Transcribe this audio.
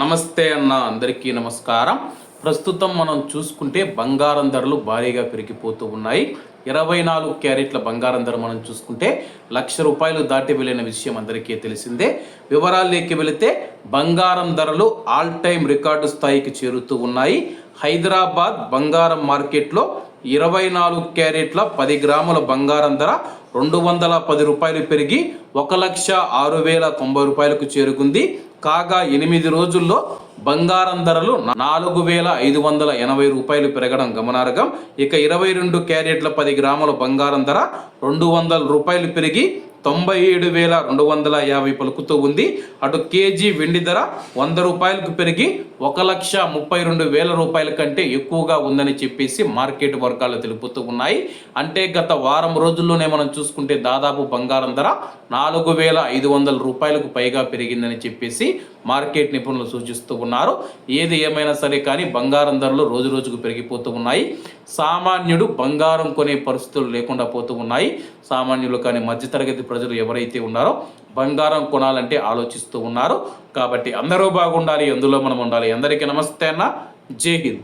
నమస్తే అన్న అందరికీ నమస్కారం. ప్రస్తుతం మనం చూసుకుంటే బంగారం ధరలు భారీగా పెరిగిపోతూ ఉన్నాయి. ఇరవై నాలుగు క్యారెట్ల బంగారం ధర మనం చూసుకుంటే లక్ష రూపాయలు దాటి వెళ్ళిన విషయం అందరికీ తెలిసిందే. వివరాల్లోకి వెళితే బంగారం ధరలు ఆల్ టైమ్ రికార్డు స్థాయికి చేరుతూ ఉన్నాయి. హైదరాబాద్ బంగారం మార్కెట్లో ఇరవై నాలుగు క్యారెట్ల పది గ్రాముల బంగారం ధర రెండు వందల పది రూపాయలు పెరిగి ఒక లక్ష ఆరు వేల తొంభై రూపాయలకు చేరుకుంది. కాగా ఎనిమిది రోజుల్లో బంగారం ధరలు నాలుగు వేల ఐదు వందల ఎనభై రూపాయలు పెరగడం గమనార్హం. ఇక ఇరవై రెండు క్యారెట్ల పది గ్రాముల బంగారం ధర రెండు వందల రూపాయలు పెరిగి తొంభై ఏడు వేల రెండు వందల యాభై పలుకుతూ ఉంది. అటు కేజీ వెండి ధర వంద రూపాయలకు పెరిగి ఒక లక్ష ముప్పై రెండు వేల రూపాయల కంటే ఎక్కువగా ఉందని చెప్పేసి మార్కెట్ వర్గాలు తెలుపుతూ ఉన్నాయి. అంటే గత వారం రోజుల్లోనే మనం చూసుకుంటే దాదాపు బంగారం ధర నాలుగు వేల ఐదు వందల రూపాయలకు పైగా పెరిగిందని చెప్పేసి మార్కెట్ నిపుణులు సూచిస్తూ ఉన్నారు. ఏది ఏమైనా సరే కానీ బంగారం ధరలు రోజు రోజుకు పెరిగిపోతూ ఉన్నాయి. సామాన్యుడు బంగారం కొనే పరిస్థితులు లేకుండా పోతూ ఉన్నాయి. సామాన్యులు కానీ మధ్యతరగతి ప్రజలు ఎవరైతే ఉన్నారో బంగారం కొనాలంటే ఆలోచిస్తూ ఉన్నారు. కాబట్టి అందరూ బాగుండాలి అందులో మనం ఉండాలి. అందరికీ నమస్తే అన్న. జై హింద్.